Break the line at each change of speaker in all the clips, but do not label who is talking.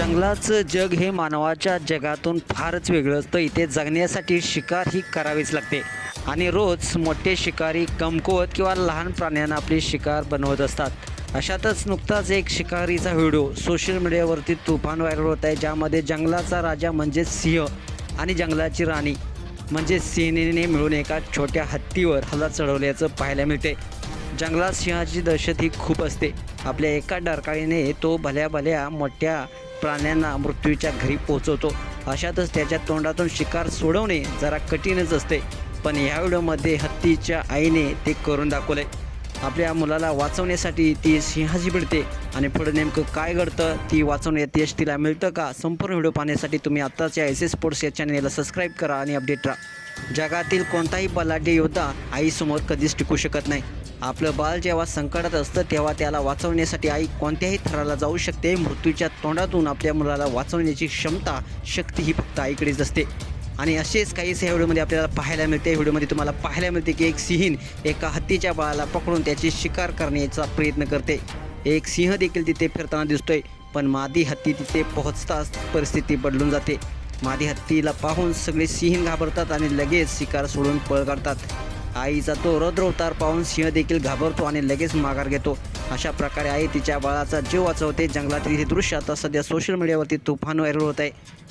जंगलाचं जग हे मानवाच्या जगातून फारच वेगळं असतं. इथे जगण्यासाठी शिकार ही करावीच लागते. आणि रोज मोठे शिकारी कमकुवत किंवा लहान प्राण्यांना आपली शिकार बनवत असतात. अशातच नुकताच एक शिकारीचा व्हिडिओ सोशल मीडियावरती तुफान व्हायरल होत आहे ज्यामध्ये जंगलाचा राजा म्हणजे सिंह आणि जंगलाची राणी म्हणजे सिंहने मिळून एका छोट्या हत्तीवर हल्ला चढवल्याचं पाहायला मिळते जंगलात सिंहाची दहशत ही खूप असते. आपल्या एका डरकाळीने तो भल्या भल्या मोठ्या प्राण्यांना मृत्यूच्या घरी पोहोचवतो. अशातच त्याच्या तोंडातून शिकार सोडवणे जरा कठीणच असते. पण ह्या व्हिडिओमध्ये हत्तीच्या आईने ते करून दाखवले आपल्या मुलाला वाचवण्यासाठी ती सिंहाची भिडते. आणि पुढे नेमकं काय घडतं ती वाचवण्यात यश तिला मिळतं का? संपूर्ण व्हिडिओ पाहण्यासाठी तुम्ही आत्ताच या एस एस स्पोर्ट्स या चॅनेलला सबस्क्राईब करा आणि अपडेट राहा. जगातील कोणताही बलाढ्य योद्धा आईसमोर कधीच टिकू शकत नाही. आपलं बाळ जेव्हा संकटात असतं तेव्हा त्याला वाचवण्यासाठी आई कोणत्याही थराला जाऊ शकते. मृत्यूच्या तोंडातून आपल्या मुलाला वाचवण्याची क्षमता शक्ती ही फक्त आईकडेच असते. आणि असेच काहीच ह्या व्हिडिओमध्ये आपल्याला पाहायला मिळते. व्हिडिओमध्ये तुम्हाला पाहायला मिळते की एक सिंहीण एका हत्तीच्या बाळाला पकडून त्याची शिकार करण्याचा प्रयत्न करते. एक सिंह देखील तिथे फिरताना दिसतोय पण मादी हत्ती तिथे पोहोचताच परिस्थिती बदलून जाते. मादी हत्तीला पाहून सगळे सिंह घाबरतात आणि लगेच शिकार सोडून पळ काढतात. आईचा तो रौद्रवतार पाहून सिंह देखील घाबरतो आणि लगेच माघार घेतो. अशा प्रकारे आई तिच्या बाळाचा जीव वाचवते. जंगलातील हे दृश्य आता सध्या सोशल मीडियावरती तुफान व्हायरल होत आहे.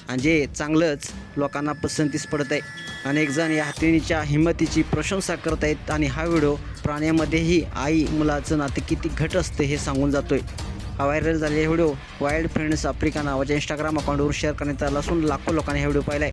आणि जे चांगलंच लोकांना पसंतीस पडत आहे. अनेक जण या हत्तीच्या हिंमतीची प्रशंसा करत आहेत आणि हा व्हिडिओ प्राण्यामध्येही आई मुलाचं नातं किती घट असते हे सांगून जातोय. हा व्हायरल झालेला व्हिडिओ वाईल्ड फ्रेंड्स आफ्रिका नावाच्या इंस्टाग्राम अकाउंटवर शेअर करण्यात आला असून लाखो लोकांनी हा व्हिडिओ पाहिला आहे